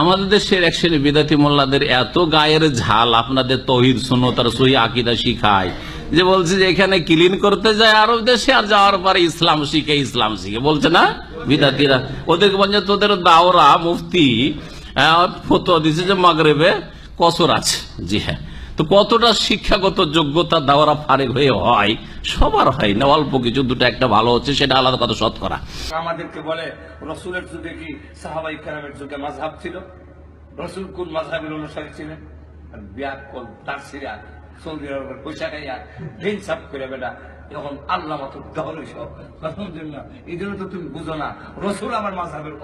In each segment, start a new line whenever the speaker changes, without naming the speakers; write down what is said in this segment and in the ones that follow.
আমাদের দেশের এক শ্রেণি বিদাতি মোল্লাদের এত গায়ের ঝাল আপনাদের তহিদ শুনো তার সহি আকিদা শিখায় যে বলছে যে এখানে ক্লিন করতে যায় আরব দেশে আর যাওয়ার পরে ইসলাম শিখে ইসলাম শিখে। বলছে না? বিদাতিরা ওদেরকে বলছে, তোদের দাওরা মুফতি ফতো দিছে যে মাগরেবে কসর আছে। জি হ্যাঁ। তো কতটা শিক্ষাগত যোগ্যতা দাওরা ফারেক হয়ে হয়? সবার হয় না, অল্প কিছু, দুটো একটা ভালো হচ্ছে, সেটা আলাদা কথা শতকরা
আমাদেরকে বলে, রসুলের যুগে কি সাহাবাই কেরামের যুগে মাঝহাব ছিল? রসুল কোন মাঝহাবের অনুসারী ছিলেন? আর বিয়াক কোন, তার সিরা সৌদি আরবের পয়সা খাইয়া সাপ করে বেটা। আল্লাহ মতো দল এই জন্য তো তুমি বুঝো না। রসুল আমার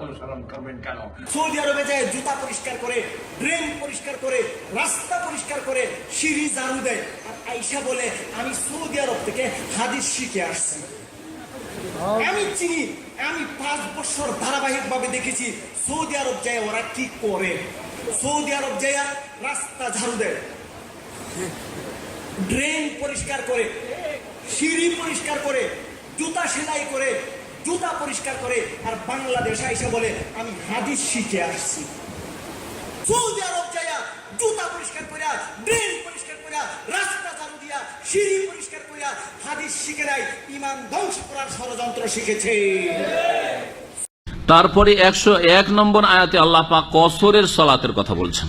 অনুসরণ করবেন কেন?
সৌদি আরবে যায় জুতা পরিষ্কার করে ড্রেন পরিষ্কার করে রাস্তা পরিষ্কার করে সিঁড়ি ঝাড়ু দেয় আর আইসা বলে, আমি সৌদি আরব থেকে হাদিস শিখে আসছি। আমি চিনি, আমি পাঁচ বছর ধারাবাহিক ভাবে দেখেছি সৌদি আরব যায় ওরা কি করে সৌদি আরব যায় রাস্তা ঝাড়ু দেয় ড্রেন পরিষ্কার করে, সিঁড়ি পরিষ্কার করে, জুতা সেলাই করে, জুতা পরিষ্কার করে, আর বাংলাদেশ আইসা বলে, আমি হাদিস শিখে আসছি। সৌদি আরব যাইয়া জুতা পরিষ্কার করিয়া, ড্রেন পরিষ্কার করিয়া, রাস্তা ঝাড়ু দিয়া, সিঁড়ি পরিষ্কার করিয়া, হাদিস শিখে নাই ইমান ধ্বংস করার ষড়যন্ত্র শিখেছে।
তারপরে একশো এক নম্বর আয়াতে আল্লাহ পাক কসরের সলাতের কথা বলছেন।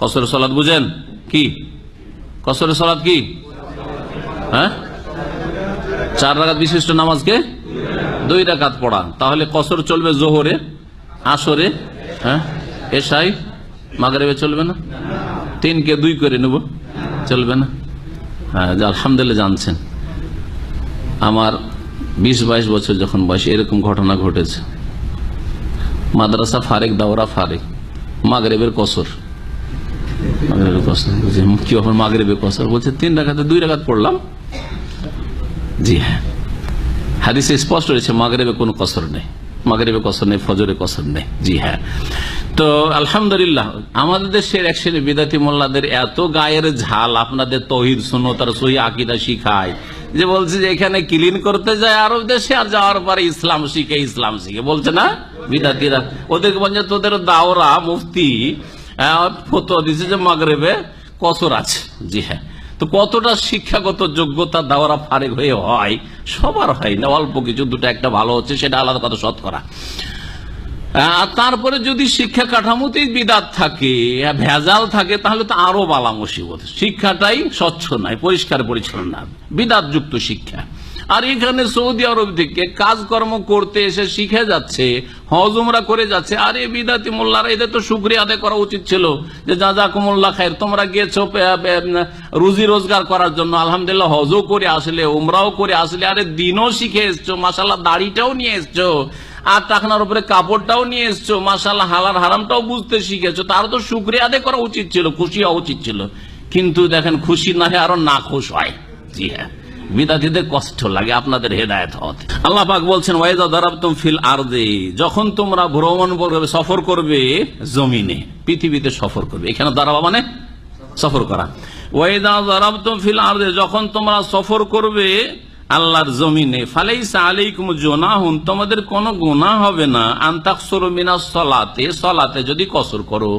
কসরের সলাত বুঝেন? কি? কসরের সলাত কি? হ্যাঁ? চার রাকাত বিশিষ্ট নামাজকে দুই রাকাত পড়া। তাহলে কসর চলবে জোহরে, আসরে হ্যাঁ? এসাই মাগরেবে চলবে না? তিনকে দুই করে নেব, চলবে না? হ্যাঁ আলহামদুলিল্লাহ জানছেন। আমার বিশ বাইশ বছর যখন বয়স, এরকম ঘটনা ঘটেছে। মাদ্রাসা ফারেক, দাওরা ফারেক, মাগরেবের কসর। হ্যাঁ। হ্যাঁ। আমাদের দেশের এক শ্রেণি বিদাতি মোল্লাদের এত গায়ের ঝাল, আপনাদের তহিদ শোনো তার সহি আকিদা শিখায় যে বলছে যে এখানে ক্লিন করতে যায় আরব দেশে আর যাওয়ার পরে ইসলাম শিখে ইসলাম শিখে। বলছে না বিদাতিরা ওদেরকে বলছে তোদের দাওরা, মুফতি ফতোয়া দিছে যে মাগরেবে কসর আছে। জি হ্যাঁ। তো কতটা শিক্ষাগত যোগ্যতা দাওরা ফারেক হয়ে হয়? সবার হয় না, অল্প কিছু, দুটো একটা ভালো হচ্ছে, সেটা আলাদা কথা শতকরা আর তারপরে যদি শিক্ষা কাঠামোতেই বিদাত থাকে ভেজাল থাকে, তাহলে তো আরও বালা মুসিবত। শিক্ষাটাই স্বচ্ছ নয়, পরিষ্কার পরিচ্ছন্ন না বিদাত যুক্ত শিক্ষা। আর এখানে সৌদি আরব থেকে কাজকর্ম করতে এসে শিখে যাচ্ছে হজমরা করে যাচ্ছে, আর এ বিদাতি মোল্লারা, এদের তো শুক্রিয়া আদায় করা উচিত ছিল যে যা যা কুমল্লা খায়ের, তোমরা গিয়েছো রুজি রোজগার করার জন্য, আলহামদুলিল্লাহ হজও করে আসলে, উমরাও করে আসলে, আরে দিনও শিখে এসছো মাসাল্লাহ দাড়িটাও নিয়ে এসছো, আর টাকনার উপরে কাপড়টাও নিয়ে এসছো মাসাল্লাহ হালার হারামটাও বুঝতে শিখেছো, তার তো শুক্রিয়া আদায় করা উচিত ছিল, খুশি হওয়া উচিত ছিল। কিন্তু দেখেন, খুশি না হয় আরও না খুশ হয়। জি হ্যাঁ। বিদাতিদের কষ্ট লাগে, আপনাদের হেদায়ত হতে আল্লাহ পাক বলছেন, ওয়াইজা দারাবতুম ফিল আরদে। যখন তোমরা ভ্রমণ করবে, সফর করবে জমিনে, পৃথিবীতে সফর করবে। এখানে দাঁড়াবা মানে সফর করা। ওয়াইদা দারাবতুম ফিল আরদে। যখন তোমরা সফর করবে আল্লাহর জমিনে, ফালাইসা আলাইকুম জোনাহুন। তোমাদের কোনো গুনাহ হবে না। আন্তাকসর মিনা সলাতে। সলাতে যদি কসর করো